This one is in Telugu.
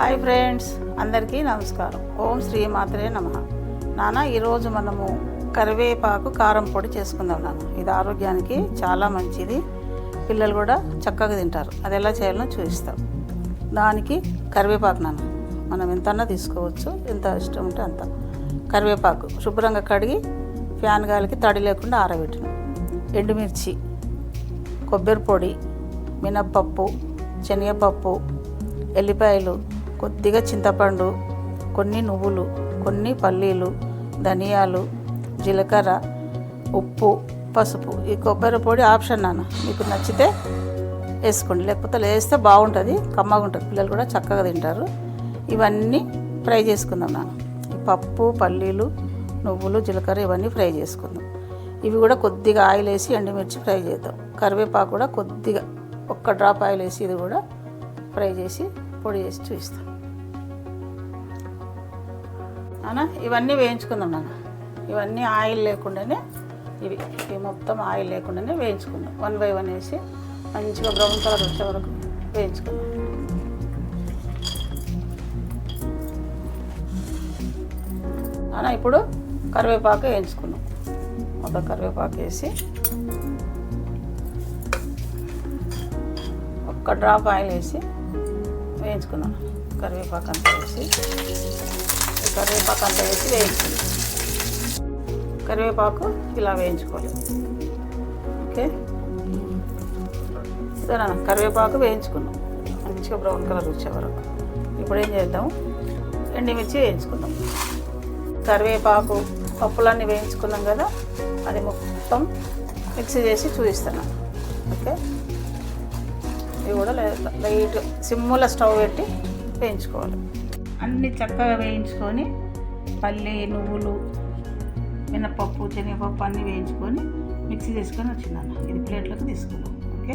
హాయ్ ఫ్రెండ్స్ అందరికీ నమస్కారం. ఓం శ్రీ మాత్రే నమ. నాన్న ఈరోజు మనము కరివేపాకు కారం పొడి చేసుకుందాం నాన్న ఇది ఆరోగ్యానికి చాలా మంచిది. పిల్లలు కూడా చక్కగా తింటారు. అది ఎలా చేయాలో చూపిస్తాం. దానికి కరివేపాకు నాన్న మనం ఎంతన్నా తీసుకోవచ్చు. ఎంత ఇష్టం ఉంటే అంత. కరివేపాకు శుభ్రంగా కడిగి ఫ్యాన్ గాలికి తడి లేకుండా ఆరబెట్టిన ఎండుమిర్చి కొబ్బరి పొడి మినప్పప్పు శనగపప్పు ఎల్లిపాయలు కొద్దిగా చింతపండు కొన్ని నువ్వులు కొన్ని పల్లీలు ధనియాలు జీలకర్ర ఉప్పు పసుపు. ఈ కొబ్బరి పొడి ఆప్షన్ నాన్న. మీకు నచ్చితే వేసుకోండి. లేకపోతే వేస్తే బాగుంటుంది కమ్మగా ఉంటుంది. పిల్లలు కూడా చక్కగా తింటారు. ఇవన్నీ ఫ్రై చేసుకుందాం నాన్న. ఈ పప్పు పల్లీలు నువ్వులు జీలకర్ర ఇవన్నీ ఫ్రై చేసుకుందాం. ఇవి కూడా కొద్దిగా ఆయిల్ వేసి ఎండుమిర్చి ఫ్రై చేద్దాం. కరివేపాకు కూడా కొద్దిగా ఒక్క డ్రాప్ ఆయిల్ వేసి ఇది కూడా ఫ్రై చేసి పొడి చేసి చూపిస్తాం. నాన్న ఇవన్నీ వేయించుకుందాం నాన్న. ఇవన్నీ ఆయిల్ లేకుండానే ఇవి ఇవి మొత్తం ఆయిల్ లేకుండానే వేయించుకుందాం. వన్ బై వన్ వేసి మంచిగా బ్రౌన్ కలర్ వచ్చే వరకు వేయించుకుందాం. అన్న ఇప్పుడు కరివేపాకు వేయించుకున్నాం మొత్తం కరివేపాకు వేసి ఒక్క డ్రాప్ ఆయిల్ వేసి వేయించుకున్నాను కరివేపాకు అంతా వేసి కరివేపాకు అంతా వేసి వేయించుకోండి. కరివేపాకు ఇలా వేయించుకోవాలి ఓకే? సరే కరివేపాకు వేయించుకున్నాం. మంచిగా బ్రౌన్ కలర్ వచ్చే వరకు. ఇప్పుడు ఏం చేద్దాం? ఎండిమిర్చి వేయించుకుందాం. కరివేపాకు పప్పులన్నీ వేయించుకున్నాం కదా అది మొత్తం మిక్సీ చేసి చూపిస్తాను ఓకే? ఇవి కూడా లైట్ సిమ్ముల స్టవ్ పెట్టి వేయించుకోవాలి. అన్ని చక్కగా వేయించుకొని పల్లి నువ్వులు మినపప్పు శనగపప్పు అన్నీ వేయించుకొని మిక్సీ చేసుకొని వచ్చిందన్న. ఇది ప్లేట్లోకి ఓకే?